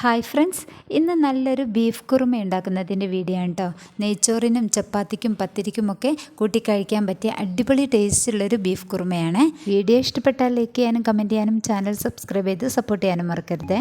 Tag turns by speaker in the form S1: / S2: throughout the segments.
S1: Hi friends ഇന്ന് നല്ലൊരു beef kurma ഉണ്ടാക്കുന്നതിന്റെ video ആണ് കേട്ടോ നെയ്ച്ചോറിനും ചപ്പാത്തിക്കും പത്തിരിക്കുമൊക്കെ കൂട്ടി കഴിക്കാൻ പറ്റിയ അടിപൊളി ടേസ്റ്റുള്ളൊരു ബീഫ് കുറുമയാണ്. വീഡിയോ ഇഷ്ടപ്പെട്ടാൽ ലൈക്ക് ചെയ്യാനും കമന്റ് ചെയ്യാനും ചാനൽ സബ്സ്ക്രൈബ് ചെയ്ത് സപ്പോർട്ട് ചെയ്യാനും മറക്കരുത്.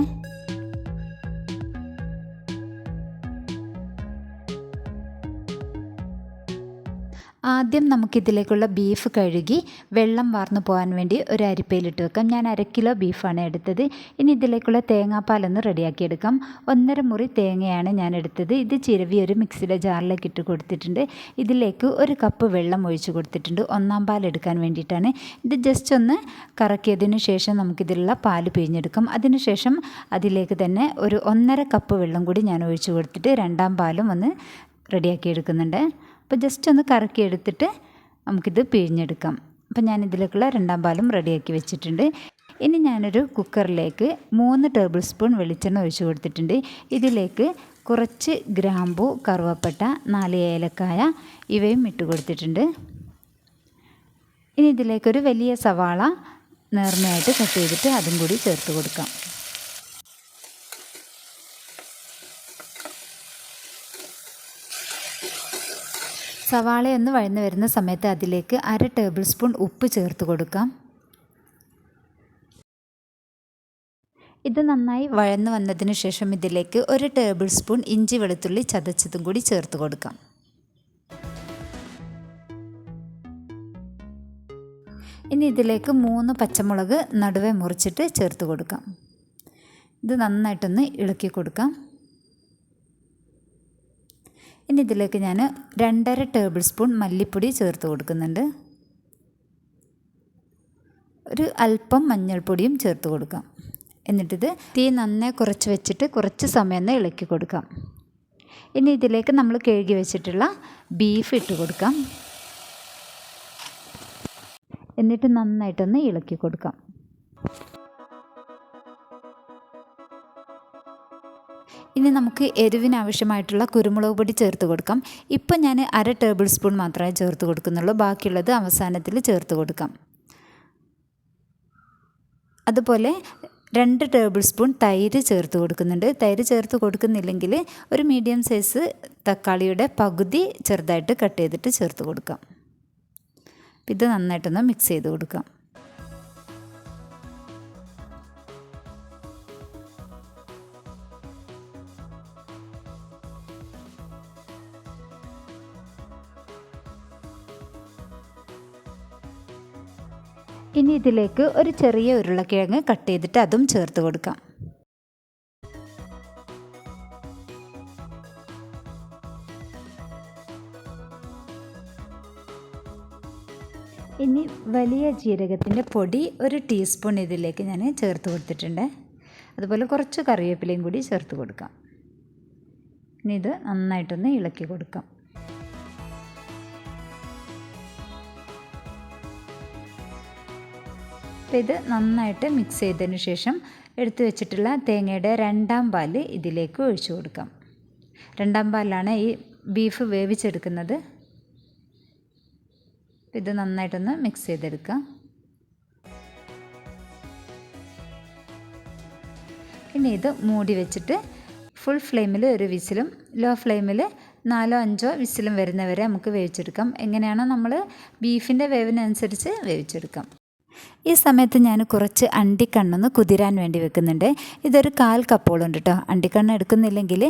S1: ആദ്യം നമുക്കിതിലേക്കുള്ള ബീഫ് കഴുകി വെള്ളം വാർന്നു പോകാൻ വേണ്ടി ഒരു അരിപ്പയിലിട്ട് വെക്കാം. ഞാൻ അര കിലോ ബീഫാണ് എടുത്തത്. ഇനി ഇതിലേക്കുള്ള തേങ്ങാപ്പാലൊന്ന് റെഡിയാക്കിയെടുക്കാം ഒന്നര മുറി തേങ്ങയാണ് ഞാൻ എടുത്തത്. ഇത് ചിരവി ഒരു മിക്സിയുടെ ജാറിലേക്ക് ഇട്ട് കൊടുത്തിട്ടുണ്ട്. ഇതിലേക്ക് ഒരു കപ്പ് വെള്ളം ഒഴിച്ച് കൊടുത്തിട്ടുണ്ട്. ഒന്നാം പാൽ എടുക്കാൻ വേണ്ടിയിട്ടാണ്. ഇത് ജസ്റ്റ് ഒന്ന് കറക്കിയതിന് ശേഷം നമുക്കിതിലുള്ള പാൽ പിഴിഞ്ഞെടുക്കാം. അതിനുശേഷം അതിലേക്ക് തന്നെ ഒരു ഒന്നര കപ്പ് വെള്ളം കൂടി ഞാൻ ഒഴിച്ചു കൊടുത്തിട്ട് രണ്ടാം പാലും ഒന്ന് റെഡിയാക്കി എടുക്കുന്നുണ്ട്. അപ്പോൾ ജസ്റ്റ് ഒന്ന് കറക്കി എടുത്തിട്ട് നമുക്കിത് പിഴിഞ്ഞെടുക്കാം. അപ്പോൾ ഞാൻ ഇതിലേക്കുള്ള രണ്ടാം പാലും റെഡിയാക്കി വെച്ചിട്ടുണ്ട്. ഇനി ഞാനൊരു കുക്കറിലേക്ക് മൂന്ന് ടേബിൾ സ്പൂൺ വെളിച്ചെണ്ണ ഒഴിച്ചു കൊടുത്തിട്ടുണ്ട്. ഇതിലേക്ക് കുറച്ച് ഗ്രാമ്പു കറുവപ്പട്ട നാല് ഏലക്കായ ഇവയും ഇട്ട് കൊടുത്തിട്ടുണ്ട്. ഇനി ഇതിലേക്കൊരു വലിയ സവാള നേർമയായിട്ട് കട്ട് ചെയ്തിട്ട് അതും കൂടി ചേർത്ത് കൊടുക്കാം. സവാളയൊന്ന് വഴന്ന് വരുന്ന സമയത്ത് അതിലേക്ക് അര ടേബിൾ സ്പൂൺ ഉപ്പ് ചേർത്ത് കൊടുക്കാം. ഇത് നന്നായി വഴന്ന് വന്നതിന് ശേഷം ഇതിലേക്ക് ഒരു ടേബിൾ സ്പൂൺ ഇഞ്ചി വെളുത്തുള്ളി ചതച്ചതും കൂടി ചേർത്ത് കൊടുക്കാം. ഇനി ഇതിലേക്ക് മൂന്ന് പച്ചമുളക് നടുവേ മുറിച്ചിട്ട് ചേർത്ത് കൊടുക്കാം. ഇത് നന്നായിട്ടൊന്ന് ഇളക്കി കൊടുക്കാം. ഇനി ഇതിലേക്ക് ഞാൻ രണ്ടര ടേബിൾ സ്പൂൺ മല്ലിപ്പൊടി ചേർത്ത് കൊടുക്കുന്നുണ്ട്. ഒരു അല്പം മഞ്ഞൾപ്പൊടിയും ചേർത്ത് കൊടുക്കാം. എന്നിട്ടിത് തീ നന്നായി കുറച്ച് വെച്ചിട്ട് കുറച്ച് സമയം ഒന്ന് ഇളക്കി കൊടുക്കാം. ഇനി ഇതിലേക്ക് നമ്മൾ കഴുകി വെച്ചിട്ടുള്ള ബീഫ് ഇട്ട് കൊടുക്കാം. എന്നിട്ട് നന്നായിട്ടൊന്ന് ഇളക്കി കൊടുക്കാം. ഇനി നമുക്ക് എരിവിന് ആവശ്യമായിട്ടുള്ള കുരുമുളക് പൊടി ചേർത്ത് കൊടുക്കാം. ഇപ്പം ഞാൻ അര ടേബിൾ സ്പൂൺ മാത്രമേ ചേർത്ത് കൊടുക്കുന്നുള്ളൂ. ബാക്കിയുള്ളത് അവസാനത്തിൽ ചേർത്ത് കൊടുക്കാം. അതുപോലെ രണ്ട് ടേബിൾ സ്പൂൺ തൈര് ചേർത്ത് കൊടുക്കുന്നുണ്ട്. തൈര് ചേർത്ത് കൊടുക്കുന്നില്ലെങ്കിൽ ഒരു മീഡിയം സൈസ് തക്കാളിയുടെ പകുതി ചെറുതായിട്ട് കട്ട് ചെയ്തിട്ട് ചേർത്ത് കൊടുക്കാം. ഇത് നന്നായിട്ടൊന്ന് മിക്സ് ചെയ്ത് കൊടുക്കാം. ഇനി ഇതിലേക്ക് ഒരു ചെറിയ ഉരുളക്കിഴങ്ങ് കട്ട് ചെയ്തിട്ട് അതും ചേർത്ത് കൊടുക്കാം. ഇനി വലിയ ജീരകത്തിന്റെ പൊടി ഒരു ടീസ്പൂൺ ഇതിലേക്ക് ഞാൻ ചേർത്ത് കൊടുത്തിട്ടുണ്ട്. അതുപോലെ കുറച്ച് കറിവേപ്പിലയും കൂടി ചേർത്ത് കൊടുക്കാം. ഇനി ഇത് നന്നായിട്ടൊന്ന് ഇളക്കി കൊടുക്കാം. അപ്പോൾ ഇത് നന്നായിട്ട് മിക്സ് ചെയ്തതിന് ശേഷം എടുത്തു വെച്ചിട്ടുള്ള തേങ്ങയുടെ രണ്ടാം പാൽ ഇതിലേക്ക് ഒഴിച്ചു കൊടുക്കാം. രണ്ടാം പാലാണ് ഈ ബീഫ് വേവിച്ചെടുക്കുന്നത്. ഇത് നന്നായിട്ടൊന്ന് മിക്സ് ചെയ്തെടുക്കാം. ഇനി ഇത് മൂടി വെച്ചിട്ട് ഫുൾ ഫ്ലെയിമിൽ ഒരു വിസിലും ലോ ഫ്ലെയിമിൽ നാലോ അഞ്ചോ വിസിലും വരുന്നവരെ നമുക്ക് വേവിച്ചെടുക്കാം. എങ്ങനെയാണോ നമ്മൾ ബീഫിന്റെ വേവിനനുസരിച്ച് വേവിച്ചെടുക്കാം. ഈ സമയത്ത് ഞാൻ കുറച്ച് അണ്ടിക്കണ്ണൊന്ന് കുതിരാൻ വേണ്ടി വെക്കുന്നുണ്ട്. ഇതൊരു കാൽ കപ്പോളുണ്ട് കേട്ടോ അണ്ടിക്കണ്ണ എടുക്കുന്നില്ലെങ്കിൽ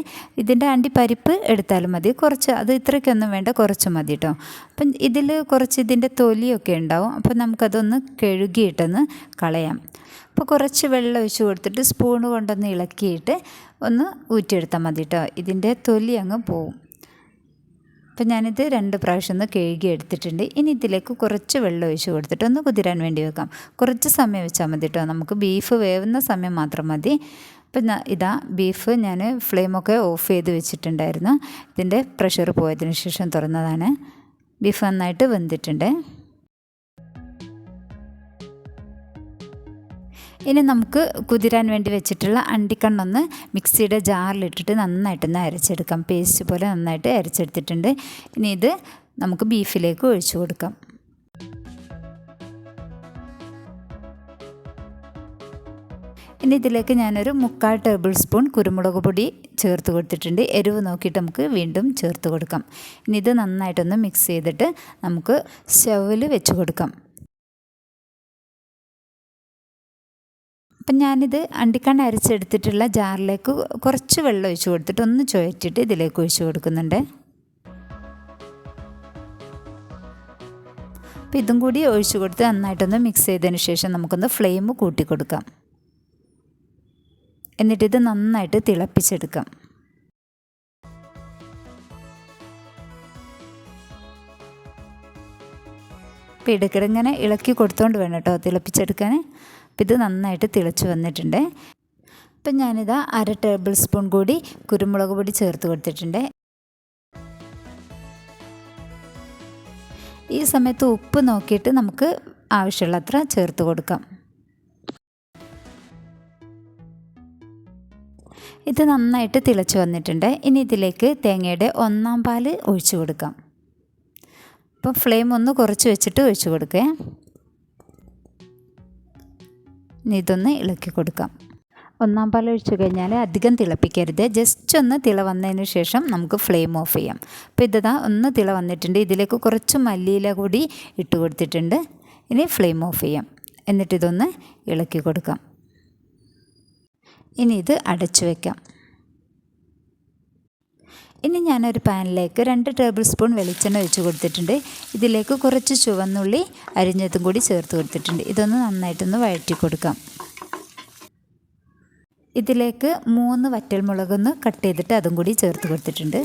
S1: ഇതിന്റെ അണ്ടിപ്പരിപ്പ് എടുത്താലും മതി. കുറച്ച് അത് ഇത്രയ്ക്കൊന്നും വേണ്ട കുറച്ച് മതി കേട്ടോ അപ്പം ഇതിൽ കുറച്ച് ഇതിന്റെ തൊലിയൊക്കെ ഉണ്ടാവും. അപ്പം നമുക്കതൊന്ന് കഴുകിയിട്ടൊന്ന് കളയാം. അപ്പോൾ കുറച്ച് വെള്ളം ഒഴിച്ച് കൊടുത്തിട്ട് സ്പൂൺ കൊണ്ടൊന്ന് ഇളക്കിയിട്ട് ഒന്ന് ഊറ്റിയെടുത്താൽ മതി കേട്ടോ ഇതിന്റെ തൊലി അങ്ങ് പോവും. അപ്പം ഞാനിത് രണ്ട് പ്രാവശ്യം ഒന്ന് കഴുകി എടുത്തിട്ടുണ്ട്. ഇനി ഇതിലേക്ക് കുറച്ച് വെള്ളം ഒഴിച്ച് കൊടുത്തിട്ട് ഒന്ന് കുതിരാൻ വേണ്ടി വെക്കാം. കുറച്ച് സമയം വെച്ചാൽ മതി കേട്ടോ നമുക്ക് ബീഫ് വേവുന്ന സമയം മാത്രം മതി. അപ്പം ഇതാ ബീഫ് ഞാൻ ഫ്ലെയിമൊക്കെ ഓഫ് ചെയ്ത് വെച്ചിട്ടുണ്ടായിരുന്നു. ഇതിന്റെ പ്രഷർ പോയതിന് ശേഷം തുറന്നതാണ്. ബീഫ് നന്നായിട്ട് വെന്തിട്ടുണ്ട്. ഇനി നമുക്ക് കുതിരാൻ വേണ്ടി വെച്ചിട്ടുള്ള അണ്ടിക്കണ്ണൊന്ന് മിക്സിയുടെ ജാറിലിട്ടിട്ട് നന്നായിട്ടൊന്ന് അരച്ചെടുക്കാം. പേസ്റ്റ് പോലെ നന്നായിട്ട് അരച്ചെടുത്തിട്ടുണ്ട്. ഇനി ഇത് നമുക്ക് ബീഫിലേക്ക് ഒഴിച്ചു കൊടുക്കാം. ഇനി ഇതിലേക്ക് ഞാനൊരു മുക്കാൽ ടേബിൾ സ്പൂൺ കുരുമുളക് പൊടി ചേർത്ത് കൊടുത്തിട്ടുണ്ട്. എരിവ് നോക്കിയിട്ട് നമുക്ക് വീണ്ടും ചേർത്ത് കൊടുക്കാം. ഇനി ഇത് നന്നായിട്ടൊന്ന് മിക്സ് ചെയ്തിട്ട് നമുക്ക് സ്റ്റൗവിൽ വെച്ച് കൊടുക്കാം. അപ്പം ഞാനിത് അണ്ടിക്കണ്ണ അരച്ചെടുത്തിട്ടുള്ള ജാറിലേക്ക് കുറച്ച് വെള്ളം ഒഴിച്ച് കൊടുത്തിട്ട് ഒന്ന് ചുഴറ്റിട്ട് ഇതിലേക്ക് ഒഴിച്ച് കൊടുക്കുന്നുണ്ട്. അപ്പോൾ ഇതും കൂടി ഒഴിച്ച് കൊടുത്ത് നന്നായിട്ടൊന്ന് മിക്സ് ചെയ്തതിന് ശേഷം നമുക്കൊന്ന് ഫ്ലെയിം കൂട്ടി കൊടുക്കാം. എന്നിട്ടിത് നന്നായിട്ട് തിളപ്പിച്ചെടുക്കാം. അപ്പോൾ ഇടയ്ക്കിടെ ഇളക്കി കൊടുത്തോണ്ട് വേണം കേട്ടോ തിളപ്പിച്ചെടുക്കാൻ ഇത് നന്നായിട്ട് തിളച്ച് വന്നിട്ടുണ്ട്. അപ്പം ഞാനിതാ അര ടേബിൾ സ്പൂൺ കൂടി കുരുമുളക് പൊടി ചേർത്ത് കൊടുത്തിട്ടുണ്ട്. ഈ സമയത്ത് ഉപ്പ് നോക്കിയിട്ട് നമുക്ക് ആവശ്യമുള്ളത്ര ചേർത്ത് കൊടുക്കാം. ഇത് നന്നായിട്ട് തിളച്ച് വന്നിട്ടുണ്ട്. ഇനി ഇതിലേക്ക് തേങ്ങയുടെ ഒന്നാം പാൽ ഒഴിച്ചു കൊടുക്കാം. അപ്പോൾ ഫ്ലെയിം ഒന്ന് കുറച്ച് വെച്ചിട്ട് ഒഴിച്ചു കൊടുക്കേ. ഇനി ഇതൊന്ന് ഇളക്കി കൊടുക്കാം. ഒന്നാം പാൽ ഒഴിച്ചു കഴിഞ്ഞാൽ അധികം തിളപ്പിക്കരുത്. ജസ്റ്റ് ഒന്ന് തിള വന്നതിന് ശേഷം നമുക്ക് ഫ്ലെയിം ഓഫ് ചെയ്യാം. അപ്പോൾ ഇതാ ഒന്ന് തിള വന്നിട്ടുണ്ട്. ഇതിലേക്ക് കുറച്ച് മല്ലിയില കൂടി ഇട്ട് കൊടുത്തിട്ടുണ്ട്. ഇനി ഫ്ലെയിം ഓഫ് ചെയ്യാം. എന്നിട്ടിതൊന്ന് ഇളക്കി കൊടുക്കാം. ഇനി ഇത് അടച്ചു വയ്ക്കാം ഇനി ഞാനൊരു പാനിലേക്ക് രണ്ട് ടേബിൾ സ്പൂൺ വെളിച്ചെണ്ണ ഒഴിച്ച് കൊടുത്തിട്ടുണ്ട്. ഇതിലേക്ക് കുറച്ച് ചുവന്നുള്ളി അരിഞ്ഞതും കൂടി ചേർത്ത് കൊടുത്തിട്ടുണ്ട്. ഇതൊന്ന് നന്നായിട്ടൊന്ന് വഴറ്റി കൊടുക്കാം. ഇതിലേക്ക് മൂന്ന് വറ്റൽമുളകൊന്ന് കട്ട് ചെയ്തിട്ട് അതും കൂടി ചേർത്ത് കൊടുത്തിട്ടുണ്ട്.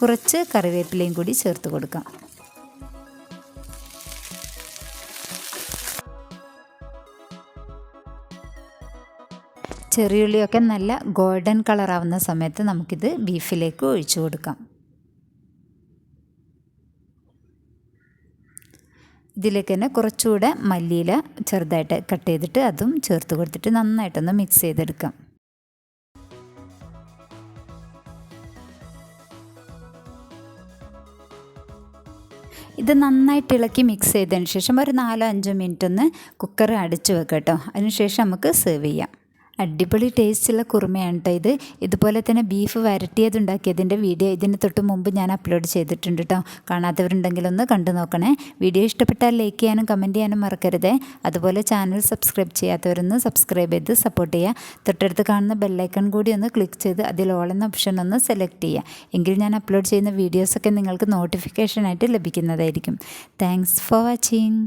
S1: കുറച്ച് കറിവേപ്പിലയും കൂടി ചേർത്ത് കൊടുക്കാം. ചെറിയുള്ളിയൊക്കെ നല്ല ഗോൾഡൻ കളറാവുന്ന സമയത്ത് നമുക്കിത് ബീഫിലേക്ക് ഒഴിച്ചു കൊടുക്കാം. ഇതിലേക്ക് തന്നെ കുറച്ചുകൂടെ മല്ലിയില ചെറുതായിട്ട് കട്ട് ചെയ്തിട്ട് അതും ചേർത്ത് കൊടുത്തിട്ട് നന്നായിട്ടൊന്ന് മിക്സ് ചെയ്തെടുക്കാം. ഇത് നന്നായിട്ട് ഇളക്കി മിക്സ് ചെയ്തതിന് ശേഷം ഒരു നാലോ അഞ്ചോ മിനിറ്റ് ഒന്ന് കുക്കർ അടിച്ചു വെക്കാം കേട്ടോ. അതിനുശേഷം നമുക്ക് സെർവ് ചെയ്യാം. അടിപൊളി ടേസ്റ്റുള്ള കുറുമയാണ് കേട്ടോ ഇത്. ഇതുപോലെ തന്നെ ബീഫ് വരട്ടിയതുണ്ടാക്കിയതിന്റെ വീഡിയോ ഇതിന് തൊട്ട് മുമ്പ് ഞാൻ അപ്ലോഡ് ചെയ്തിട്ടുണ്ട് കേട്ടോ കാണാത്തവരുണ്ടെങ്കിൽ ഒന്ന് കണ്ടു നോക്കണേ. വീഡിയോ ഇഷ്ടപ്പെട്ടാൽ ലൈക്ക് ചെയ്യാനും കമന്റ് ചെയ്യാനും മറക്കരുത്. അതുപോലെ ചാനൽ സബ്സ്ക്രൈബ് ചെയ്യാത്തവരൊന്ന് സബ്സ്ക്രൈബ് ചെയ്ത് സപ്പോർട്ട് ചെയ്യുക തൊട്ടടുത്ത് കാണുന്ന ബെല്ലൈക്കൺ കൂടി ഒന്ന് ക്ലിക്ക് ചെയ്ത് അതിൽ ഓൾ എന്ന ഓപ്ഷൻ ഒന്ന് സെലക്ട് ചെയ്യുക എങ്കിൽ ഞാൻ അപ്ലോഡ് ചെയ്യുന്ന വീഡിയോസൊക്കെ നിങ്ങൾക്ക് നോട്ടിഫിക്കേഷനായിട്ട് ലഭിക്കുന്നതായിരിക്കും. Thanks for watching